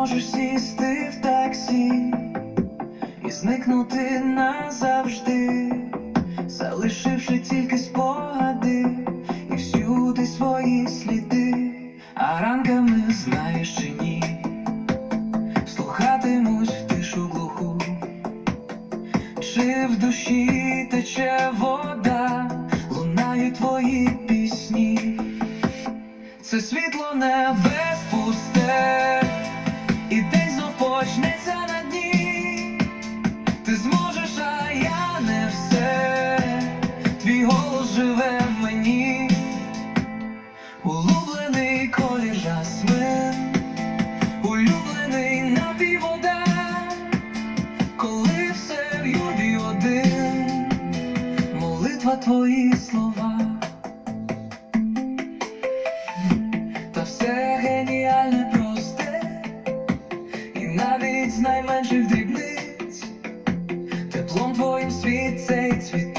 можеш сісти в таксі і зникнути назавжди, залишивши тільки спогади і всюди свої сліди, а ранками знаєш чи ні, слухатимусь в тишу глуху, чи в душі тече вода, лунають твої пісні. Це світло небес пусте, молитва твої слова. Та все геніальне просте, і навіть з найменших дрібниць теплом твоїм світ цей цвіте,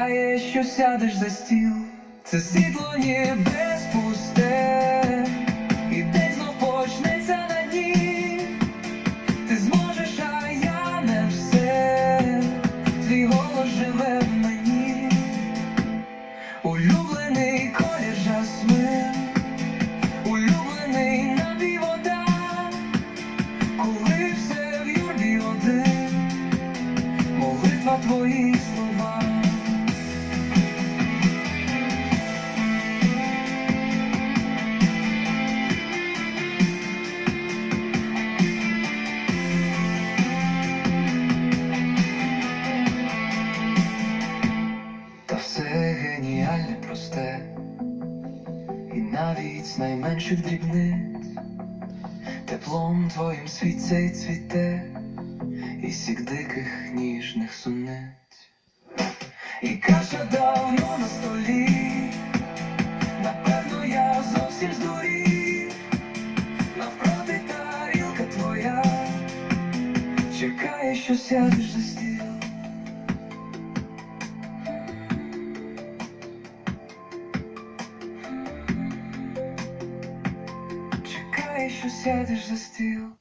чекає, що сядеш за стіл. Це світло небес пусте, і день знов почнеться на дні. Ти зможеш, а я не все. Твій голос живе в мені. Улюблений колір жасмин, улюблений напій вода, коли все в юрбі один, молитва твої слова. Навіть з найменших дрібниць. Теплом твоїм світ цей цвіте, і сік диких ніжних суниць, і каша давно на столі, напевно, я зовсім здурів, навпроти тарілка твоя, чекає, що сядеш за стіл. Що сядеш за стіл.